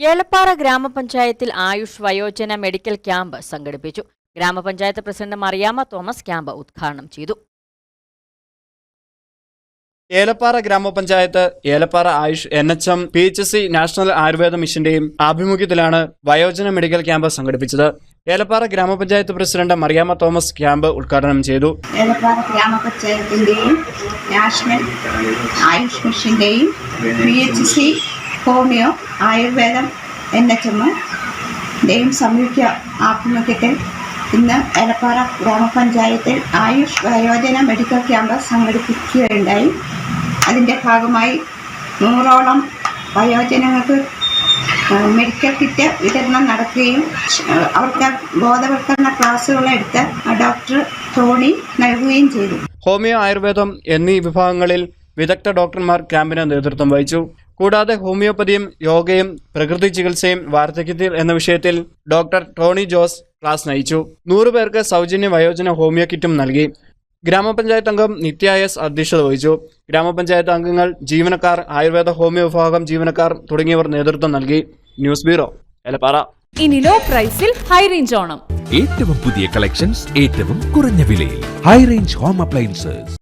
ഏലപ്പാറ ഗ്രാമപഞ്ചായത്തിൽ ആയുഷ് വയോജന medical camp സംഘടിപ്പിച്ചു. ഗ്രാമപഞ്ചായത്ത് പ്രസിഡന്റ് മറിയാമ്മ തോമസ് ക്യാമ്പ് ഉദ്ഘാടനം ചെയ്തു. ഏലപ്പാറ ഗ്രാമപഞ്ചായത്ത് Elappara Ayush N H M P H C national Ayurveda മിഷന്റെയും ആഭിമുഖ്യത്തിലാണ് വയോജന മെഡിക്കൽ ക്യാമ്പ് സംഘടിപ്പിച്ചത്. ഏലപ്പാറ ഗ്രാമപഞ്ചായത്ത് പ്രസിഡന്റ് മറിയാമ്മ തോമസ് ക്യാമ്പ് ഉദ്ഘാടനം ചെയ്തു. ഏലപ്പാറ ഗ്രാമപഞ്ചായത്തിന്റെയും നാഷണൽ ആയുഷ് മിഷന്റെയും പി എച്ച് സി ഹോമിയോ ആയുർവേദം എൻ എച്ച് എമ്മിന്റെയും സംയുക്ത ആഭിമുഖ്യത്തിൽ ഇന്ന് എലപ്പാറ ഗ്രാമപഞ്ചായത്തിൽ ആയുഷ് വയോജന മെഡിക്കൽ ക്യാമ്പ് സംഘടിപ്പിക്കുകയുണ്ടായി. അതിന്റെ ഭാഗമായി നൂറോളം വയോജനങ്ങൾക്ക് മെഡിക്കൽ കിറ്റ് വിതരണം നടത്തുകയും അവർക്ക് ബോധവൽക്കരണ ക്ലാസ്സുകളെടുത്ത് ഡോക്ടർ ടോണി നൽകുകയും ചെയ്തു. ഹോമിയോ ആയുർവേദം എന്നീ വിഭാഗങ്ങളിൽ വിദഗ്ധ ഡോക്ടർമാർ ക്യാമ്പിന് നേതൃത്വം വഹിച്ചു. കൂടാതെ ഹോമിയോപ്പതിയും യോഗയും പ്രകൃതി ചികിത്സയും വാർദ്ധക്യത്തിൽ എന്ന വിഷയത്തിൽ ഡോക്ടർ ടോണി ജോസ് ക്ലാസ് നയിച്ചു. നൂറുപേർക്ക് സൗജന്യ വയോജന ഹോമിയോ കിറ്റും നൽകി. ഗ്രാമപഞ്ചായത്ത് അംഗം നിത്യ എസ് അധ്യക്ഷത വഹിച്ചു. ഗ്രാമപഞ്ചായത്ത് അംഗങ്ങൾ ജീവനക്കാർ ആയുർവേദ ഹോമിയോ വിഭാഗം ജീവനക്കാർ തുടങ്ങിയവർ നേതൃത്വം നൽകി. ന്യൂസ് ബ്യൂറോ എലപ്പാറ ഇനി ലോ പ്രൈസിൽ ഹൈ റേഞ്ച് ഓണം. ഏറ്റവും പുതിയ കളക്ഷൻസ് ഏറ്റവും കുറഞ്ഞ വിലയിൽ. High range home appliances.